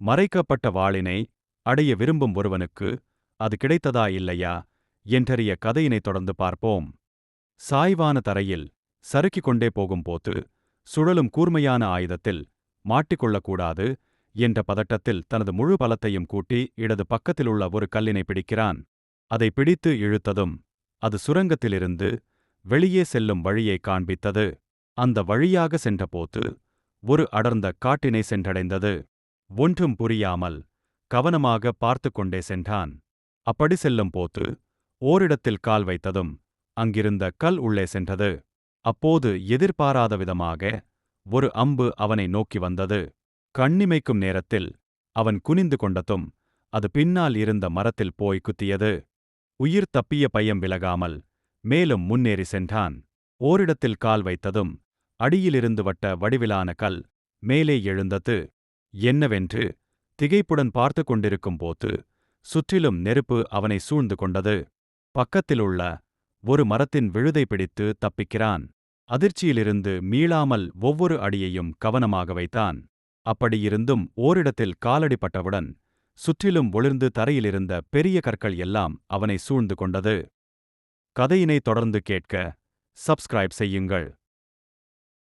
மறைக்கப்பட்ட வாளினை அடைய விரும்பும் ஒருவனுக்கு அது கிடைத்ததா இல்லையா என்றறிய கதையினை தொடர்ந்து பார்ப்போம். சாய்வான தரையில் சறுக்கிக் கொண்டே போகும்போது சுழலும் கூர்மையான ஆயுதத்தில் மாட்டிக்கொள்ளக்கூடாது என்ற பதட்டத்தில் தனது முழு பலத்தையும் கூட்டி இடது பக்கத்திலுள்ள ஒரு கல்லினை பிடிக்கிறான். அதை பிடித்து இழுத்ததும் அது சுரங்கத்திலிருந்து வெளியே செல்லும் வழியை காண்பித்தது. அந்த வழியாக சென்றபோது ஒரு அடர்ந்த காட்டினை சென்றடைந்தது. ஒன்றும் புரியாமல் கவனமாக பார்த்து கொண்டே சென்றான். அப்படி செல்லும் போது ஓரிடத்தில் கால் வைத்ததும் அங்கிருந்த கல் உள்ளே சென்றது. அப்போது எதிர்பாராத விதமாக ஒரு அம்பு அவனை நோக்கி வந்தது. கண்ணிமைக்கும் நேரத்தில் அவன் குனிந்து கொண்டதும் அது பின்னால் இருந்த மரத்தில் போய் குத்தியது. உயிர் தப்பிய பையம் விலகாமல் மேலும் முன்னேறி சென்றான். ஓரிடத்தில் கால் வைத்ததும் அடியிலிருந்து வட்ட வடிவிலான கல் மேலே எழுந்தது. என்னவென்று திகைப்புடன் பார்த்து கொண்டிருக்கும் போது சுற்றிலும் நெருப்பு அவனை சூழ்ந்து கொண்டது. பக்கத்திலுள்ள ஒரு மரத்தின் விழுதை பிடித்து தப்பிக்கிறான். அதிர்ச்சியிலிருந்து மீளாமல் ஒவ்வொரு அடியையும் கவனமாக வைத்தான். அப்படியிருந்தும் ஓரிடத்தில் காலடிப்பட்டவுடன் சுற்றிலும் ஒளிர்ந்து தரையிலிருந்த பெரிய கற்கள் எல்லாம் அவனை சூழ்ந்து கொண்டது. கதையினை தொடர்ந்து கேட்க சப்ஸ்கிரைப் செய்யுங்கள்.